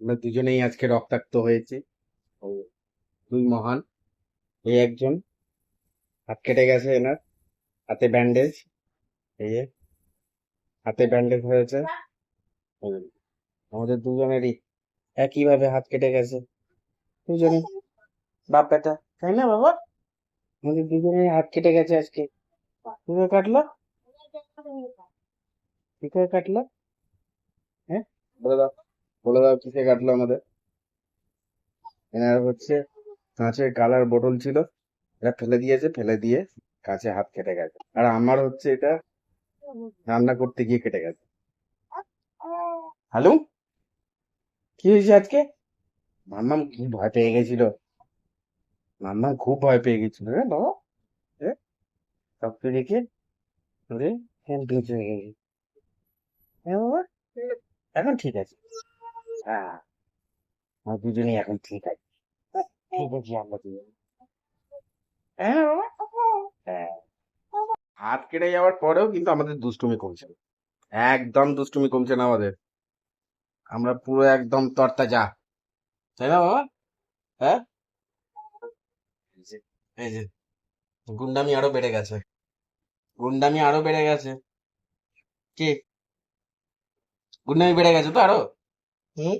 আমরা দুজনেই আজকে রক্তাক্ত হয়েছি। ও দুই মহান এই একজন, হাত কেটে গেছে এনার, হাতে ব্যান্ডেজ এই যে, হাতে ব্যান্ডেজ হয়েছে। আমাদের দুজনেরই একইভাবে হাত কেটে গেছে। দুজনে বাপ বেটা, তাই না বাবা? আমাদের দুজনের হাত কেটে গেছে আজকে। কীভাবে কাটলো? কি করে কাটলো? হ্যাঁ? বলে দাও। বলে দাও কিসে কাটলো আমাদের। এনার হচ্ছে কাঁচের কালার বোতল ছিল, এটা ফেলে দিয়েছে, ফেলে দিয়ে কাছে হাত কেটে গেছে। আর আমার হচ্ছে এটা রান্না করতে গিয়ে কেটে গেছে। হ্যালো? কি হয়েছে আজকে? মাম্মাম কি ভয় পেয়ে গেছিল। মাম্মাম খুব ভয় পেয়ে গেছিল রে বাবা। সব হ্যাঁ বাবা, এখন ঠিক আছে। হ্যাঁ। আমরা দুজনেই এখন ঠিক আছে। আমরা দুজনে। হ্যাঁ হ্যাঁ। হাত কেটে যাওয়ার পরেও কিন্তু আমাদের দুষ্টুমি কমছে। না একদম দুষ্টুমি কমছে না আমাদের। আমরা পুরো একদম তরতা যা তাই না বাবা? হ্যাঁ? এই যে এই যে গুন্ডামি আরও বেড়ে গেছে। গুন্ডামি আরও বেড়ে গেছে। কি? গুন্ডামি বেড়ে গেছে তো আরও? Yeah.